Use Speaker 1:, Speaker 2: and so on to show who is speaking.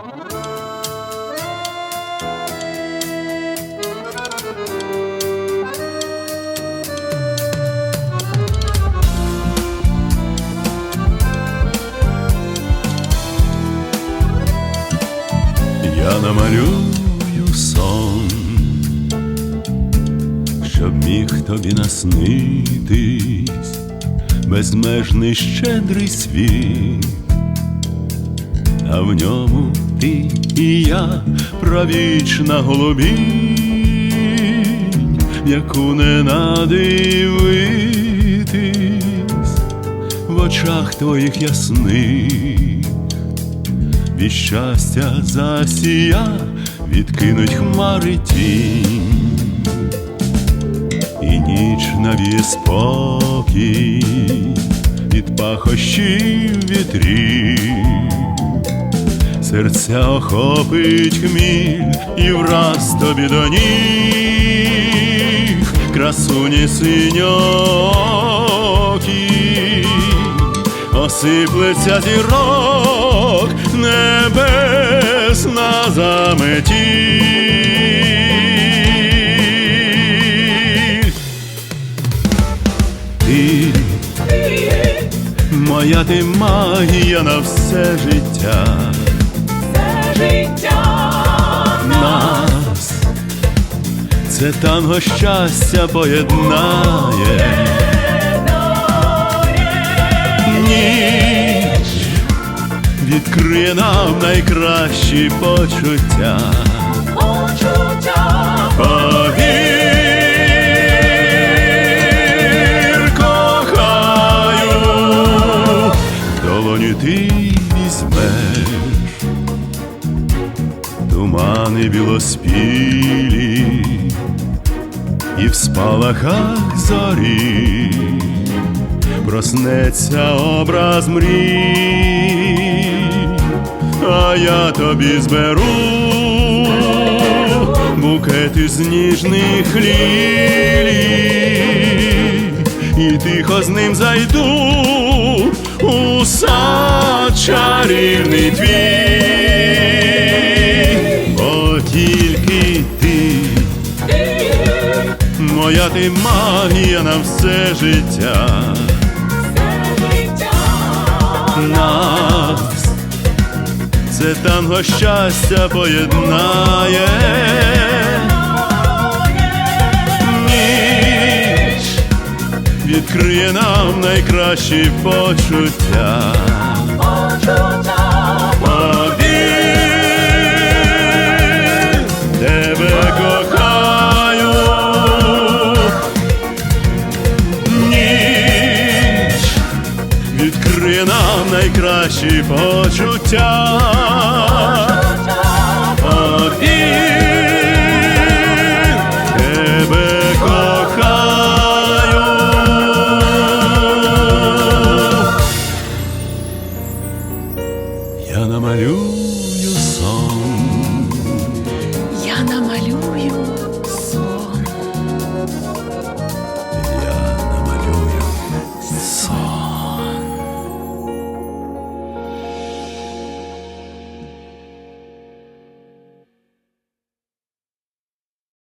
Speaker 1: Я намалюю сон, щоб міг тобі наснитись безмежний щедрий світ, а в ньому ти і я правічна голубінь, яку не надивитись. В очах твоїх ясних від щастя засія, відкинуть хмари тінь, і ніч навіє спокій від пахощів вітрів, серця охопить хміль і враз тобі до ніг красуні синьокі осиплеться зірок небесна заметіль. Ти, моя ти магія на все життя
Speaker 2: життя
Speaker 1: нас, це танго щастя поєднає. Ніч відкриє нам найкращі почуття.
Speaker 2: почуття,
Speaker 1: Повір, кохаю, долоні ти тумани білоспілі і в спалахах зорі проснеться образ мрій, а я тобі зберу букети з ніжних лілій, і тихо з ним зайду у сад чарівний твій, Ти магія на все життя
Speaker 2: все життя,
Speaker 1: нас, це танго щастя поєднає. Ніч відкриє нам найкращі почуття.
Speaker 2: почуття,
Speaker 1: наші почуття. От. Я
Speaker 2: намалюю
Speaker 1: сон.